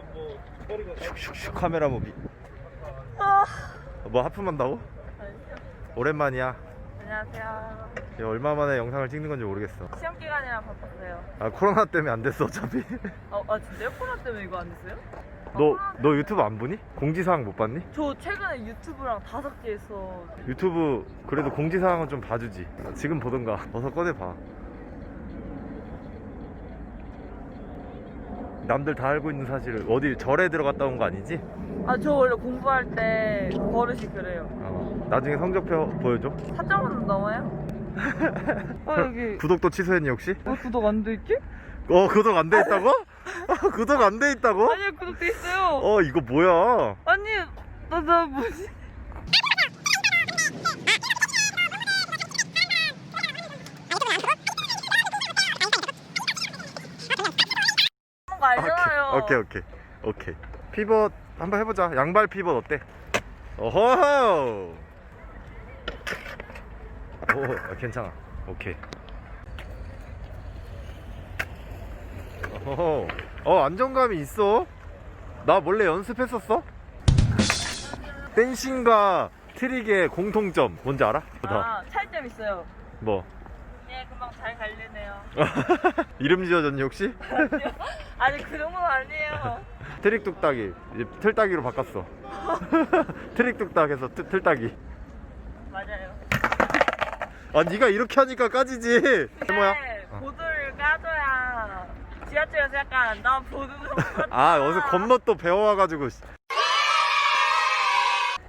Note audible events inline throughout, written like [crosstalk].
슉슉슉 카메라 무비 아, 뭐 하품한다고? 오랜만이야 안녕하세요. 야, 얼마 만에 영상을 찍는 건지 모르겠어 시험 기간이라 바빴어요. 아 코로나 때문에 안 됐어 어차피 [laughs] 어, 아 진짜요? 코로나 때문에 이거 안 됐어요? 아, 너, 너 유튜브 안 보니? 공지사항 못 봤니? 저 최근에 유튜브랑 다섯 개 했어. 유튜브 그래도 공지사항은 좀 봐주지 지금 보던가 어서 꺼내봐 남들 다 알고 있는 사실을 어디 절에 들어갔다 온 거 아니지? 아 저 원래 공부할 때 버릇이 그래요. 어, 나중에 성적표 보여줘 4점은 넘어요? [laughs] 아 여기 구독도 취소했니 혹시? 왜 구독 안 돼 있지? 어 구독 안 돼 있다고? [laughs] 구독 안 돼 있다고? 아니요 구독돼 있어요. 어 이거 뭐야 아니 나 나 뭐지? 거 알잖아요. 오케이 오케이 오케이 피벗 한번 해보자 양발 피벗 어때? 어허 오 아, 괜찮아 오케이 어허 어 안정감이 있어 나 원래 연습했었어? 댄싱과 트릭의 공통점 뭔지 알아? 아 차이점 있어요. 뭐 예, 금방 잘 갈리네요. [laughs] 이름 지어졌니 혹시? 아니 그 정도는 아니에요. [laughs] 트릭 뚝딱이 이제 틀딱이로 바꿨어 [laughs] 트릭 뚝딱에서 트- 틀딱이 맞아요. 아 네가 이렇게 하니까 까지지 뭐야? 근데 보드를 까줘야 지하철에서 약간 나 보드 좀아 어디서 겉멋 또 배워와가지고 씨.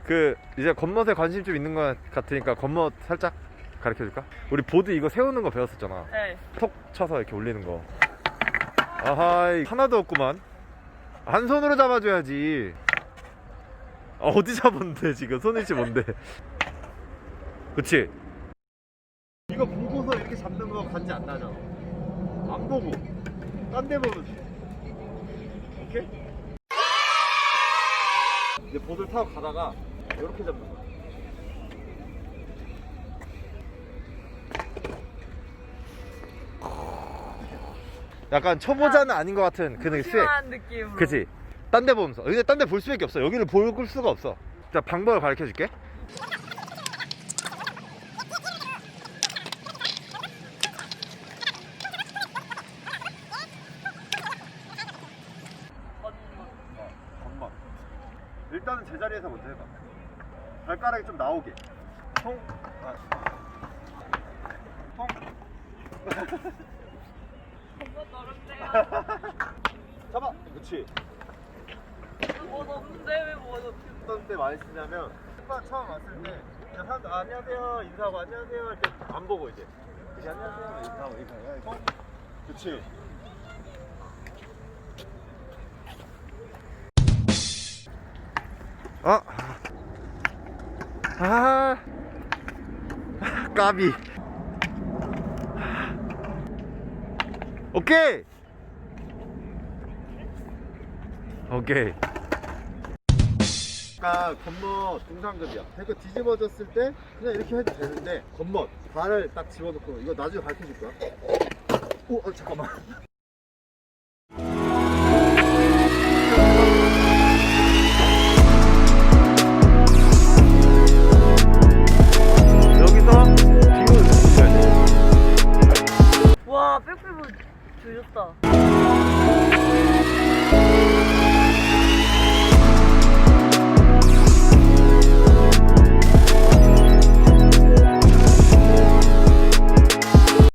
그 이제 겉멋에 관심 좀 있는 것 같으니까 겉멋 살짝 가르쳐 줄까? 우리 보드 이거 세우는 거 배웠었잖아. 네. 톡 쳐서 이렇게 올리는 거. 아하이 하나도 없구만. 한 손으로 잡아줘야지. 아, 어디 잡았는데 지금? 손위치 뭔데? 그치? 이거 보고서 이렇게 잡는 거 간지 안 나잖아 안 보고. 딴 데 보면 돼. 오케이? 이제 보드를 타고 가다가 이렇게 잡는 거야 약간 초보자는 아닌 것 같은 그 느낌. 심한 느낌으로. 그치? 딴 데 보면서. 근데 딴 데 볼 수밖에 없어. 여기를 볼 수가 없어. 자 방법을 가르쳐 줄게. 겉멋 일단은 제자리에서 먼저 해봐. 발가락이 좀 나오게. 통. 아. 통. 잡아 그렇지 뭐 없는데 왜뭐 없지? 어떤 때 많이 쓰냐면 첫번 처음 왔을 때 그냥 사람들 아, 안녕하세요 인사하고 안녕하세요 이렇게 안 보고 이제 이제 안녕하세요 인사하고 이렇게 하고 어? 그치 어? 아 까비 오케이 오케이 아까 겉멋 동상급이야. 그러니까 뒤집어졌을 때 그냥 이렇게 해도 되는데 겉멋 발을 딱 집어넣고 이거 나중에 가르쳐 줄 거야. 오, 어, 잠깐만. 여기서 뒤로. 와 백피부 조졌다.